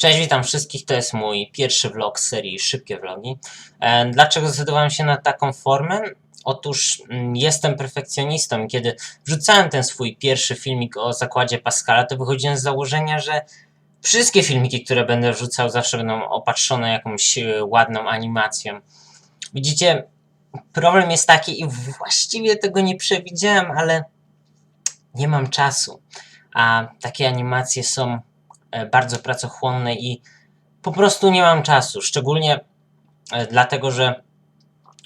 Cześć, witam wszystkich. To jest mój pierwszy vlog z serii Szybkie Vlogi. E, Dlaczego zdecydowałem się na taką formę? Otóż mm, jestem perfekcjonistą kiedy wrzucałem ten swój pierwszy filmik o zakładzie Pascala, to wychodziłem z założenia, że wszystkie filmiki, które będę wrzucał, zawsze będą opatrzone jakąś e, ładną animacją. Widzicie, problem jest taki i właściwie tego nie przewidziałem, ale nie mam czasu. A takie animacje są bardzo pracochłonne i po prostu nie mam czasu. Szczególnie e, dlatego, że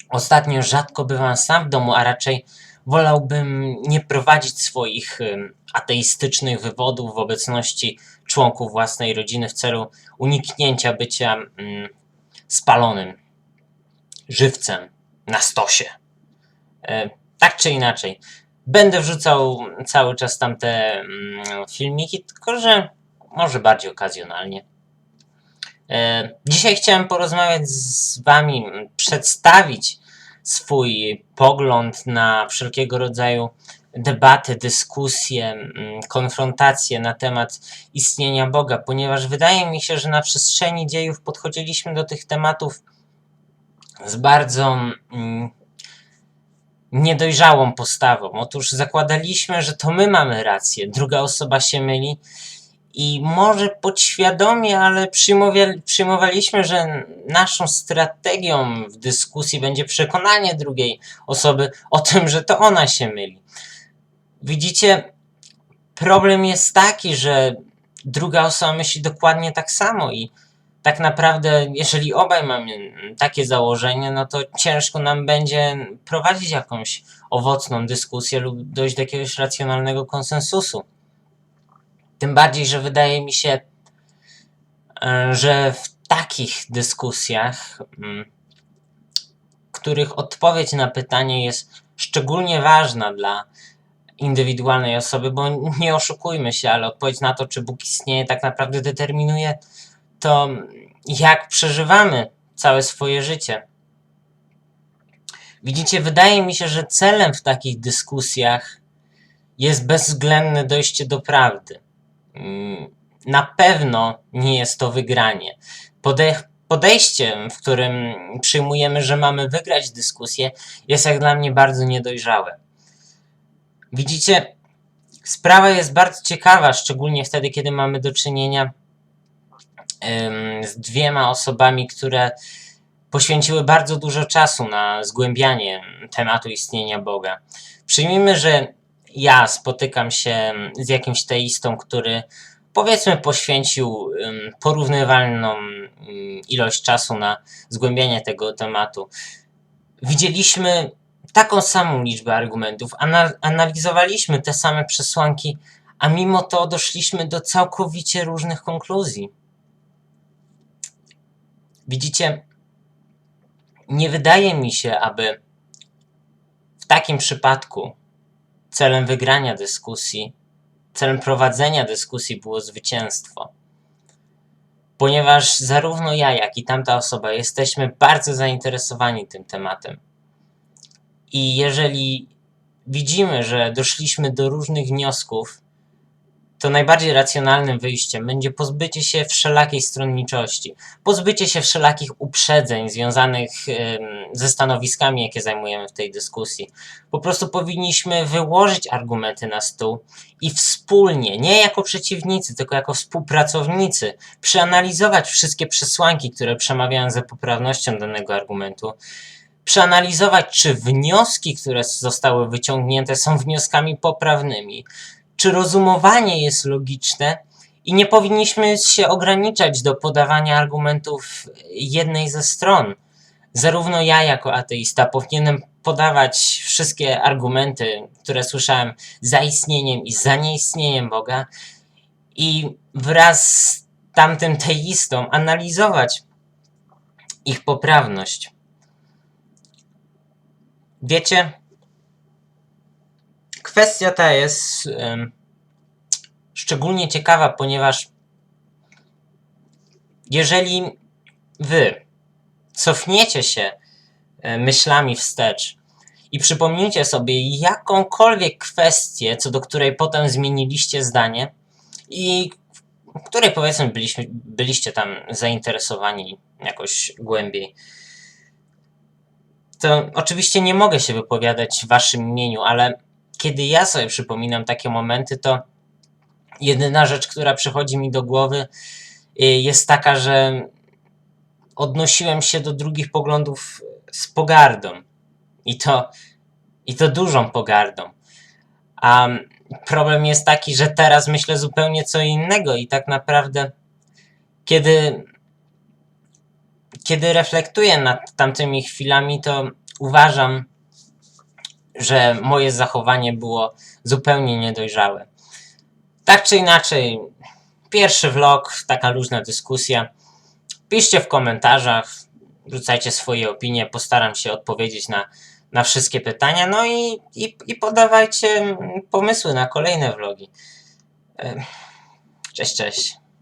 ostatnio rzadko bywam sam w domu, a raczej wolałbym nie prowadzić swoich em, ateistycznych wywodów w obecności członków własnej rodziny w celu uniknięcia bycia mm, spalonym żywcem na stosie. E, tak czy inaczej, będę wrzucał cały czas tamte mm, filmiki, tylko że może bardziej okazjonalnie. E, Dzisiaj chciałem porozmawiać z Wami, przedstawić swój pogląd na wszelkiego rodzaju debaty, dyskusje, konfrontacje na temat istnienia Boga, ponieważ wydaje mi się, że na przestrzeni dziejów podchodziliśmy do tych tematów z bardzo niedojrzałą postawą. Otóż zakładaliśmy, że to my mamy rację, druga osoba się myli i może podświadomie, ale przyjmowa- przyjmowaliśmy, że naszą strategią w dyskusji będzie przekonanie drugiej osoby o tym, że to ona się myli. Widzicie, problem jest taki, że druga osoba myśli dokładnie tak samo i tak naprawdę, jeżeli obaj mamy takie założenie, no to ciężko nam będzie prowadzić jakąś owocną dyskusję lub dojść do jakiegoś racjonalnego konsensusu. Tym bardziej, że wydaje mi się, e, że w takich dyskusjach, mm, których odpowiedź na pytanie jest szczególnie ważna dla indywidualnej osoby, bo nie oszukujmy się, ale odpowiedź na to, czy Bóg istnieje, tak naprawdę determinuje to, jak przeżywamy całe swoje życie. Widzicie, wydaje mi się, że celem w takich dyskusjach jest bezwzględne dojście do prawdy. Mm, Na pewno nie jest to wygranie. Pode- podejście, w którym przyjmujemy, że mamy wygrać dyskusję, jest jak dla mnie bardzo niedojrzałe. Widzicie, sprawa jest bardzo ciekawa, szczególnie wtedy, kiedy mamy do czynienia em, z dwiema osobami, które poświęciły bardzo dużo czasu na zgłębianie tematu istnienia Boga. Przyjmijmy, że ja spotykam się z jakimś teistą, który powiedzmy poświęcił porównywalną ilość czasu na zgłębianie tego tematu. Widzieliśmy taką samą liczbę argumentów, ana- analizowaliśmy te same przesłanki, a mimo to doszliśmy do całkowicie różnych konkluzji. Widzicie, nie wydaje mi się, aby w takim przypadku celem wygrania dyskusji, celem prowadzenia dyskusji było zwycięstwo. Ponieważ zarówno ja, jak i tamta osoba jesteśmy bardzo zainteresowani tym tematem. I jeżeli widzimy, że doszliśmy do różnych wniosków, to najbardziej racjonalnym wyjściem będzie pozbycie się wszelakiej stronniczości, pozbycie się wszelakich uprzedzeń związanych ze stanowiskami, jakie zajmujemy w tej dyskusji. Po prostu powinniśmy wyłożyć argumenty na stół i wspólnie, nie jako przeciwnicy, tylko jako współpracownicy, przeanalizować wszystkie przesłanki, które przemawiają za poprawnością danego argumentu. Przeanalizować, czy wnioski, które zostały wyciągnięte, są wnioskami poprawnymi, czy rozumowanie jest logiczne i nie powinniśmy się ograniczać do podawania argumentów jednej ze stron. Zarówno ja, jako ateista, powinienem podawać wszystkie argumenty, które słyszałem za istnieniem i za nieistnieniem Boga, i wraz z tamtym teistą analizować ich poprawność. Wiecie, kwestia ta jest szczególnie ciekawa, ponieważ jeżeli wy cofniecie się e, myślami wstecz i przypomnicie sobie jakąkolwiek kwestię, co do której potem zmieniliście zdanie i której powiedzmy byliśmy, byliście tam zainteresowani jakoś głębiej. To oczywiście nie mogę się wypowiadać w waszym imieniu, ale kiedy ja sobie przypominam takie momenty, to jedyna rzecz, która przychodzi mi do głowy, y, jest taka, że odnosiłem się do drugich poglądów z pogardą. I to, i to dużą pogardą. A problem jest taki, że teraz myślę zupełnie co innego i tak naprawdę kiedy kiedy reflektuję nad tamtymi chwilami, to uważam, że moje zachowanie było zupełnie niedojrzałe. Tak czy inaczej, pierwszy vlog, taka luźna dyskusja. Piszcie w komentarzach, rzucajcie swoje opinie, postaram się odpowiedzieć na, na wszystkie pytania, no i, i, i podawajcie pomysły na kolejne vlogi. Cześć, cześć.